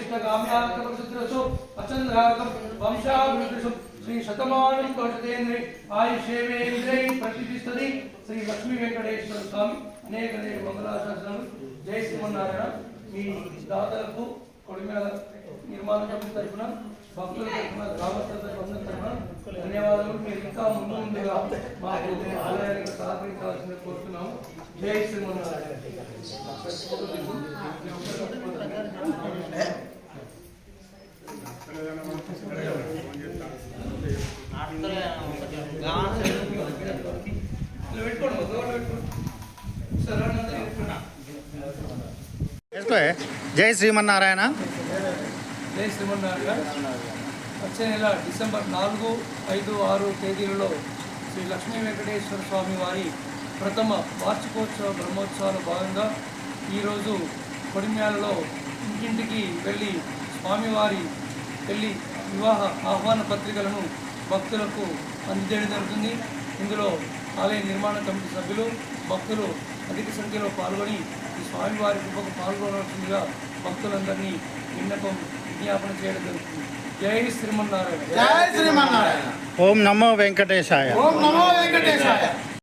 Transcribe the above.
ఇష్టగామ్యాకృతరసు అచంద్రాకం వంశాభివృద్ధిషు శ్రీ శతమానం కోశతేంద్రి ఆయుషేవేంద్రై శ్రీ లక్ష్మీ వెంకటేశ్వర స్వామి అనేక అనేక మంగళాశాసనాలు. జై శ్రీమన్నారాయణ. మీ దాతలకు కొడిమేళ నిర్మాణ కమిటీ తరఫున భక్తుల తరఫున గ్రామస్తుల తరఫున తరఫున ధన్యవాదాలు. మీరు ఇంకా ముందు ముందుగా మాకు ఆలయానికి సహకరించాల్సింది కోరుతున్నాము. జై శ్రీమన్నారాయణ. జై శ్రీమన్నారాయణ. జై శ్రీమన్నారాయణ. వచ్చే నెల డిసెంబర్ నాలుగు ఐదు ఆరు తేదీలలో శ్రీ లక్ష్మీ వెంకటేశ్వర స్వామి వారి ప్రథమ వార్షికోత్సవ బ్రహ్మోత్సవాల భాగంగా ఈరోజు కొడిమ్యాలలో ఇంటింటికి వెళ్ళి స్వామివారి పెళ్ళి వివాహ ఆహ్వాన పత్రికలను భక్తులకు అందజేయడం జరుగుతుంది. ఇందులో ఆలయ నిర్మాణ కమిటీ సభ్యులు భక్తులు అధిక సంఖ్యలో పాల్గొని స్వామివారి కృపకు పాల్గొనవలసిందిగా భక్తులందరినీ విన్నపం విజ్ఞాపన చేయడం జరుగుతుంది. జై శ్రీమన్నారాయణ. జై శ్రీమన్నారాయణ. ఓం నమో వెంకటేశాయ. ఓం నమో వెంకటేశాయ.